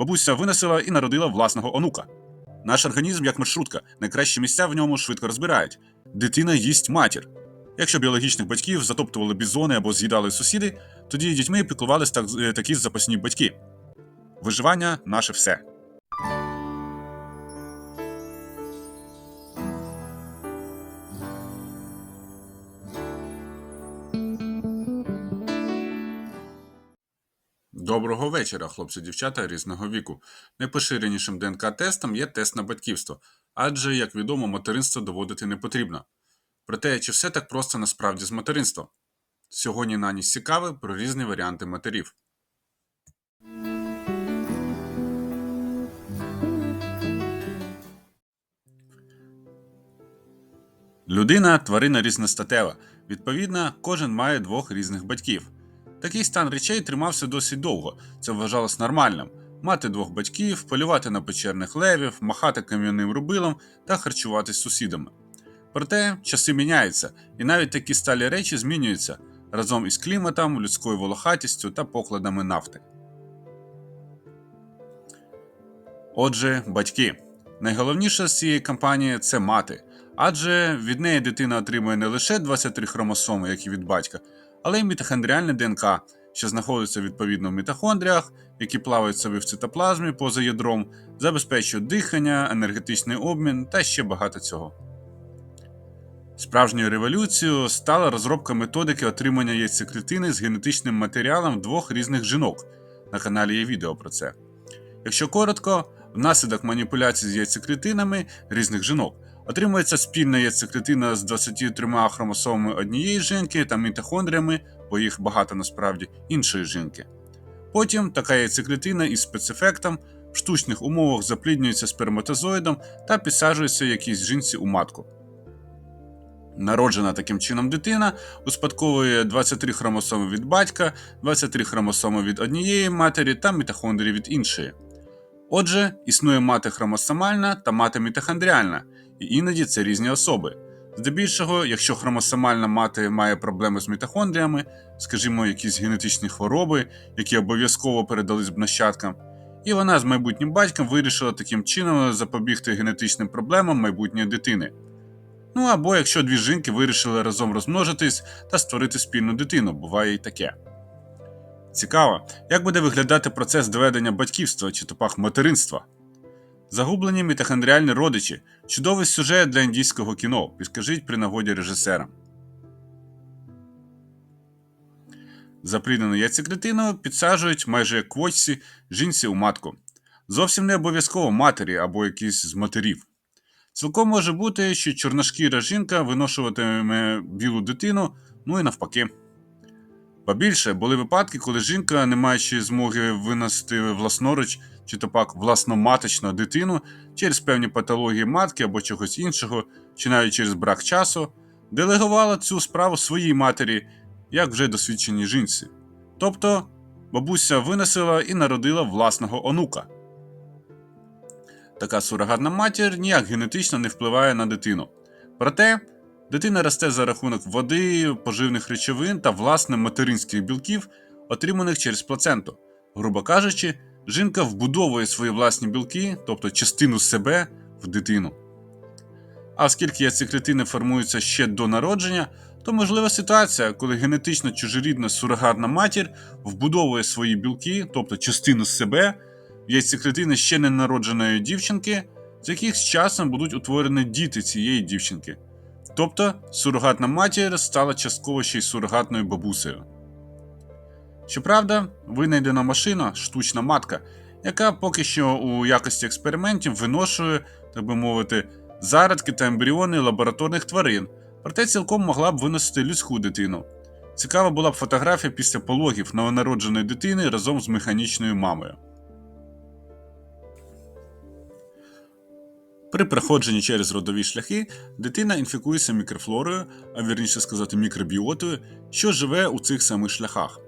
бабуся виносила і народила власного онука. Наш організм як маршрутка, найкращі місця в ньому швидко розбирають. Дитина їсть матір. Якщо біологічних батьків затоптували бізони або з'їдали сусіди, тоді дітьми піклувались так, е, такі запасні батьки. Виживання наше все. Доброго вечора, хлопці, дівчата різного віку. Найпоширенішим ДНК-тестом є тест на батьківство, адже, як відомо, материнство доводити не потрібно. Проте, чи все так просто насправді з материнством? Сьогодні на ніч цікаве про різні варіанти матерів. Людина тварина різностатева. Відповідно, кожен має двох різних батьків. Такий стан речей тримався досить довго. Це вважалось нормальним. Мати двох батьків, полювати на печерних левів, махати кам'яним рубилом та харчуватись сусідами. Проте часи міняються, і навіть такі сталі речі змінюються разом із кліматом, людською волохатістю та покладами нафти. Отже, батьки. Найголовніше з цієї кампанії це мати, адже від неї дитина отримує не лише 23 хромосоми, як і від батька, але й мітохондріальне ДНК, що знаходиться відповідно в мітохондріях, які плавають собі в цитоплазмі поза ядром, забезпечують дихання, енергетичний обмін та ще багато цього. Справжньою революцією стала розробка методики отримання яйцеклітини з генетичним матеріалом двох різних жінок. На каналі є відео про це. Якщо коротко, внаслідок маніпуляцій з яйцеклітинами різних жінок отримується спільна яйцеклітина з 23 хромосомами однієї жінки та мітохондріями, бо їх багато насправді іншої жінки. Потім така яйцеклітина із спецефектом в штучних умовах запліднюється сперматозоїдом та підсаджується якійсь жінці у матку. Народжена таким чином дитина успадковує 23 хромосоми від батька, 23 хромосоми від однієї матері та мітохондрії від іншої. Отже, існує мати хромосомальна та мати мітохондріальна, і іноді це різні особи. Здебільшого, якщо хромосомальна мати має проблеми з мітохондріями, скажімо, якісь генетичні хвороби, які обов'язково передались б нащадкам, і вона з майбутнім батьком вирішила таким чином запобігти генетичним проблемам майбутньої дитини. Ну або якщо дві жінки вирішили разом розмножитись та створити спільну дитину, буває і таке. Цікаво, як буде виглядати процес доведення батьківства чи топах материнства. Загублені мітохондріальні родичі чудовий сюжет для індійського кіно. Підкажіть при нагоді режисера. Запліднену яйцеклітину підсаджують майже як квочці жінці у матку. Зовсім не обов'язково матері або якісь з матерів. Цілком може бути, що чорношкіра жінка виношуватиме білу дитину, ну і навпаки. Ба більше були випадки, коли жінка, не маючи змоги виносити власноруч чи то пак власноматочну дитину через певні патології матки або чогось іншого, чи навіть через брак часу, делегувала цю справу своїй матері, як вже досвідченій жінці. Тобто бабуся виносила і народила власного онука. Така сурогатна матір ніяк генетично не впливає на дитину. Проте дитина росте за рахунок води, поживних речовин та власне материнських білків, отриманих через плаценту. Грубо кажучи, жінка вбудовує свої власні білки, тобто частину себе, в дитину. А оскільки яйцеклітини формуються ще до народження, то можлива ситуація, коли генетично чужорідна сурогатна матір вбудовує свої білки, тобто частину себе, в яйцеклітини ще не народженої дівчинки, з яких з часом будуть утворені діти цієї дівчинки. Тобто сурогатна матір стала частково ще й сурогатною бабусею. Щоправда, винайдена машина штучна матка, яка поки що у якості експериментів виношує, так би мовити, зародки та ембріони лабораторних тварин, проте цілком могла б виносити людську дитину. Цікава була б фотографія після пологів новонародженої дитини разом з механічною мамою. При проходженні через родові шляхи дитина інфікується мікрофлорою, а вірніше сказати мікробіотою, що живе у цих самих шляхах.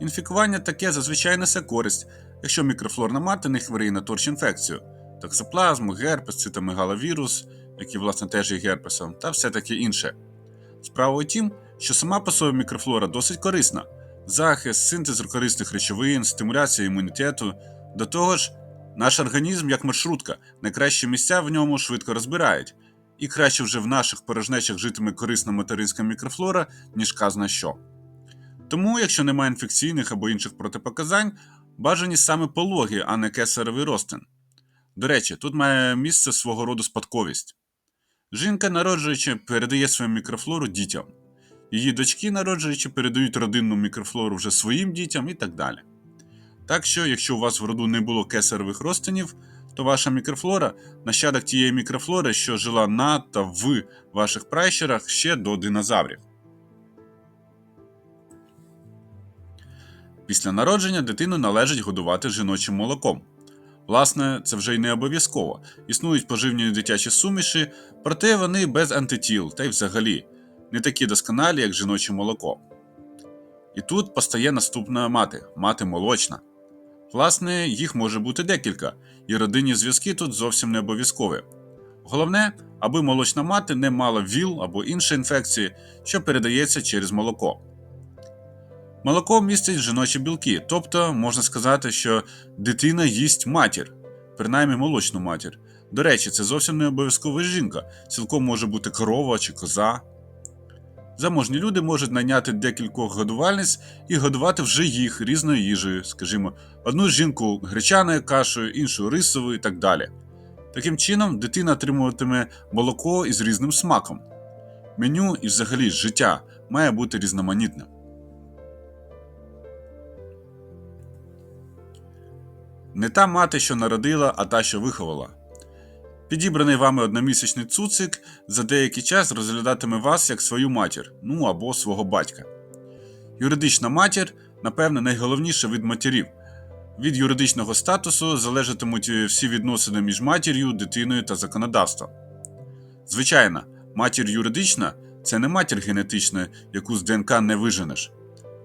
Інфікування таке зазвичай несе користь, якщо мікрофлорна мати не хворіє на торч-інфекцію, токсоплазму, герпес, цитомегаловірус, який власне теж є герпесом, та все таке інше. Справа у тім, що сама по собі мікрофлора досить корисна: захист, синтез корисних речовин, стимуляція імунітету, До того ж, наш організм як маршрутка, найкращі місця в ньому швидко розбирають, і краще вже в наших порожнечах житиме корисна материнська мікрофлора, ніж казна що. Тому, якщо немає інфекційних або інших протипоказань, бажані саме пологи, а не кесаревий розтин. До речі, тут має місце свого роду спадковість. Жінка, народжуючи, передає свою мікрофлору дітям. Її дочки, народжуючи, передають родинну мікрофлору вже своїм дітям і так далі. Так що, якщо у вас в роду не було кесаревих розтинів, то ваша мікрофлора нащадок тієї мікрофлори, що жила на та в ваших пращурах ще до динозаврів. Після народження дитину належить годувати жіночим молоком. Власне, це вже й не обов'язково. Існують поживні дитячі суміші, проте вони без антитіл та й взагалі не такі досконалі, як жіноче молоко. І тут постає наступна мати мати молочна. Власне, їх може бути декілька, і родинні зв'язки тут зовсім не обов'язкові. Головне, аби молочна мати не мала ВІЛ або іншої інфекції, що передається через молоко. Молоко містить жіночі білки, тобто можна сказати, що дитина їсть матір, принаймні молочну матір. До речі, це зовсім не обов'язкова жінка, цілком може бути корова чи коза. Заможні люди можуть найняти декількох годувальниць і годувати вже їх різною їжею, скажімо, одну жінку гречаною кашею, іншу рисовою і так далі. Таким чином, дитина отримуватиме молоко із різним смаком. Меню і взагалі життя має бути різноманітним. Не та мати, що народила, а та, що виховала. Підібраний вами одномісячний цуцик за деякий час розглядатиме вас як свою матір, ну або свого батька. Юридична матір, напевне, найголовніша від матерів. Від юридичного статусу залежатимуть всі відносини між матір'ю, дитиною та законодавством. Звичайно, матір юридична це не матір генетична, яку з ДНК не виженеш.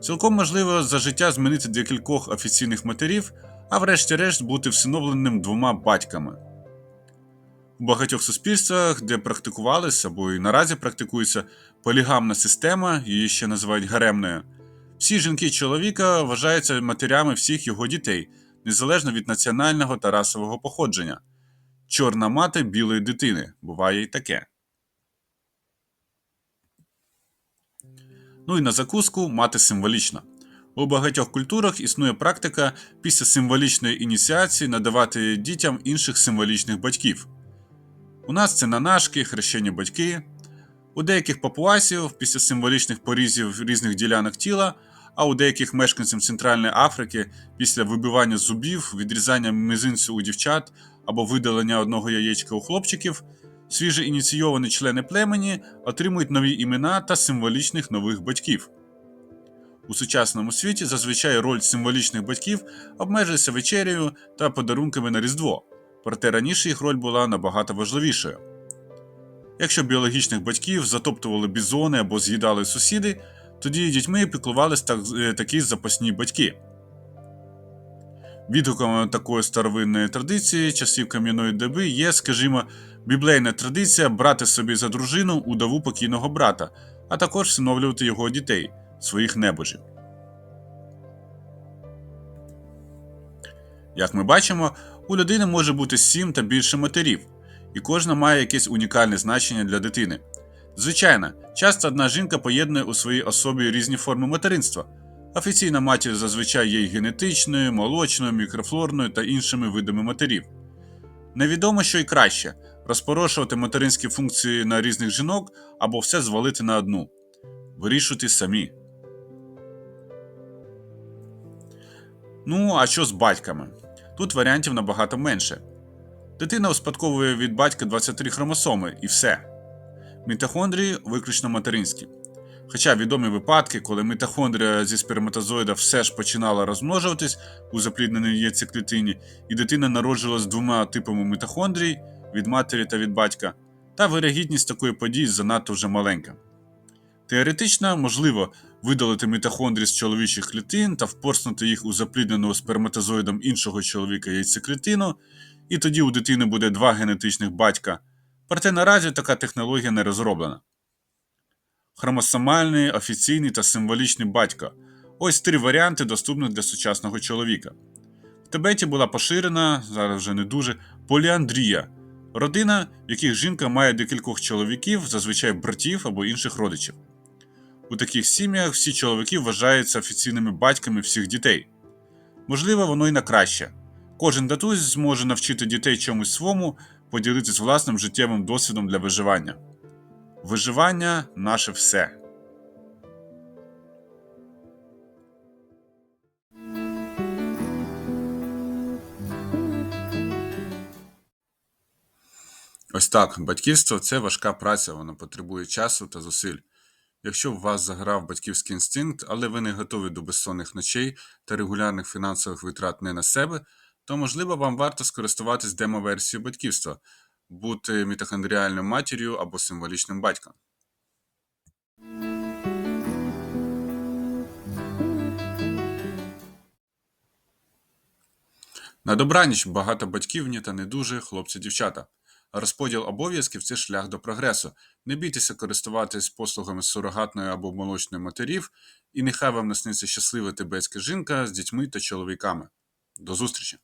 Цілком можливо за життя змінити декількох офіційних матерів, а врешті-решт бути всиновленим двома батьками. У багатьох суспільствах, де практикувалися або і наразі практикується полігамна система, її ще називають гаремною, всі жінки чоловіка вважаються матерями всіх його дітей, незалежно від національного та расового походження. Чорна мати білої дитини буває і таке. Ну і на закуску мати символічна. У багатьох культурах існує практика після символічної ініціації надавати дітям інших символічних батьків. У нас це нанашки, хрещені батьки. У деяких папуасів після символічних порізів різних ділянок тіла, а у деяких мешканців Центральної Африки після вибивання зубів, відрізання мизинцю у дівчат або видалення одного яєчка у хлопчиків, свіже ініційовані члени племені отримують нові імена та символічних нових батьків. У сучасному світі зазвичай роль символічних батьків обмежується вечерею та подарунками на Різдво проте раніше їх роль була набагато важливішою. Якщо біологічних батьків затоптували бізони або з'їдали сусіди, тоді дітьми піклувались так, такі запасні батьки. Відгуком такої старовинної традиції часів кам'яної доби є, скажімо, біблейна традиція брати собі за дружину удову покійного брата, а також всиновлювати його дітей, своїх небожів. Як ми бачимо, у людини може бути сім та більше матерів, і кожна має якесь унікальне значення для дитини. Звичайно, часто одна жінка поєднує у своїй особі різні форми материнства. Офіційна матір зазвичай є й генетичною, молочною, мікрофлорною та іншими видами матерів. Невідомо, що й краще розпорошувати материнські функції на різних жінок або все звалити на одну. Вирішуйте самі. Ну, а що з батьками? Тут варіантів набагато менше. Дитина успадковує від батька 23 хромосоми і все. Мітохондрії виключно материнські. Хоча відомі випадки, коли мітохондрія зі сперматозоїда все ж починала розмножуватись у заплідненій яйцеклітині, і дитина народжилась двома типами мітохондрій від матері та від батька, та вирогідність такої події занадто вже маленька. Теоретично можливо видалити мітохондрії з чоловічих клітин та впорснути їх у запліднену сперматозоїдом іншого чоловіка яйцеклітину, і тоді у дитини буде два генетичних батька. Проте наразі така технологія не розроблена. Хромосомальний, офіційний та символічний батько ось три варіанти доступні для сучасного чоловіка. В Тибеті була поширена, зараз вже не дуже, поліандрія родина, в яких жінка має декількох чоловіків, зазвичай братів або інших родичів. У таких сім'ях всі чоловіки вважаються офіційними батьками всіх дітей. Можливо, воно й на краще. Кожен татусь зможе навчити дітей чомусь свому, поділитись власним життєвим досвідом для виживання. Виживання наше все. Ось так, батьківство це важка праця, воно потребує часу та зусиль. Якщо в вас заграв батьківський інстинкт, але ви не готові до безсонних ночей та регулярних фінансових витрат не на себе, то можливо вам варто скористуватись демо-версією батьківства, бути мітохондріальною матір'ю або символічним батьком. На добраніч багато батьків ні та не дуже, хлопці-дівчата. Розподіл обов'язків це шлях до прогресу. Не бійтеся користуватись послугами сурогатної або молочної матерів, і нехай вам насниться щаслива тибетська жінка з дітьми та чоловіками. До зустрічі!